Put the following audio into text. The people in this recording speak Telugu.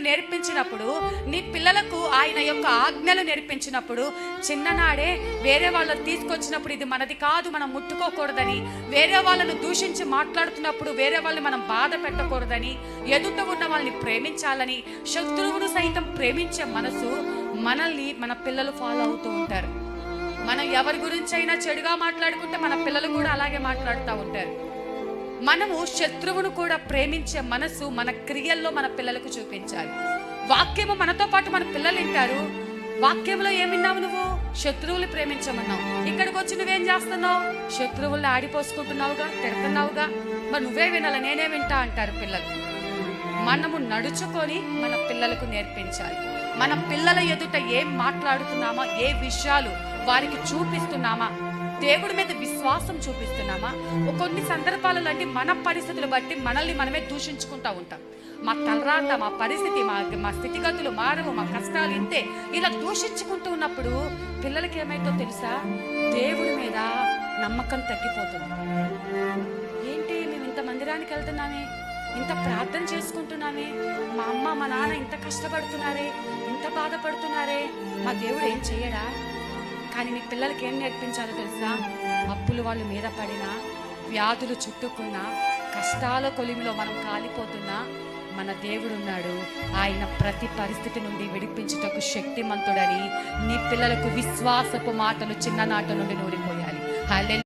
నేర్పించినప్పుడు నీ పిల్లలకు ఆయన యొక్క ఆజ్ఞలు నేర్పించినప్పుడు చిన్ననాడే వేరే వాళ్ళని తీసుకొచ్చినప్పుడు ఇది మనది కాదు మనం ముట్టుకోకూడదని వేరే వాళ్ళను దూషించి మాట్లాడుతున్నప్పుడు వేరే వాళ్ళు మనం బాధ పెట్టకూడదని ఎదుట ఉన్న వాళ్ళని ప్రేమించాలని శత్రువును సైతం ప్రేమించే మనసు మనల్ని మన పిల్లలు ఫాలో అవుతూ ఉంటారు. మనం ఎవరి గురించి అయినా చెడుగా మాట్లాడుకుంటే మన పిల్లలు కూడా అలాగే మాట్లాడుతూ ఉంటారు. మనము శత్రువును కూడా ప్రేమించే మనసు మన క్రియల్లో మన పిల్లలకు చూపించాలి. వాక్యము మనతో పాటు మన పిల్లలు వింటారు. వాక్యంలో ఏమిన్నావు నువ్వు? శత్రువులు ప్రేమించమన్నావు. ఇక్కడికి వచ్చి నువ్వేం చేస్తున్నావు? శత్రువుల్ని ఆడిపోసుకుంటున్నావుగా తిడుతున్నావుగా? మరి నువ్వే వినాలి? నేనే వింటా అంటారు పిల్లలు. మనము నడుచుకొని మన పిల్లలకు నేర్పించాలి. మన పిల్లల ఎదుట ఏం మాట్లాడుతున్నామా ఏ విషయాలు వారికి చూపిస్తున్నామా దేవుడి మీద విశ్వాసం చూపిస్తున్నామా? కొన్ని సందర్భాలలో అంటే మన పరిస్థితులు బట్టి మనల్ని మనమే దూషించుకుంటా ఉంటాం. మా తలరాత మా పరిస్థితి మా మా స్థితిగతులు మారవు మా కష్టాలు ఇంతే. ఇలా దూషించుకుంటూ ఉన్నప్పుడు పిల్లలకి ఏమైతో తెలుసా? దేవుడి మీద నమ్మకం తగ్గిపోతుంది. ఏంటి మేము ఇంత మందిరానికి వెళ్తున్నామే? ఇంత ప్రార్థన చేసుకుంటున్నామే? మా అమ్మ మా నాన్న ఇంత కష్టపడుతున్నారే ఇంత బాధపడుతున్నారే? మా దేవుడు ఏం చేయడా? కానీ నీ పిల్లలకి ఏం నేర్పించాలో తెలుసా? అప్పులు వాళ్ళు మీద పడినా వ్యాధులు చుట్టుకున్నా కష్టాల కొలిమిలో మనం కాలిపోతున్నా మన దేవుడు ఉన్నాడు ఆయన ప్రతి పరిస్థితి నుండి విడిపించుటకు శక్తిమంతుడని నీ పిల్లలకు విశ్వాసపు మాటలు చిన్ననాట నుండి నూరిపోయాలి.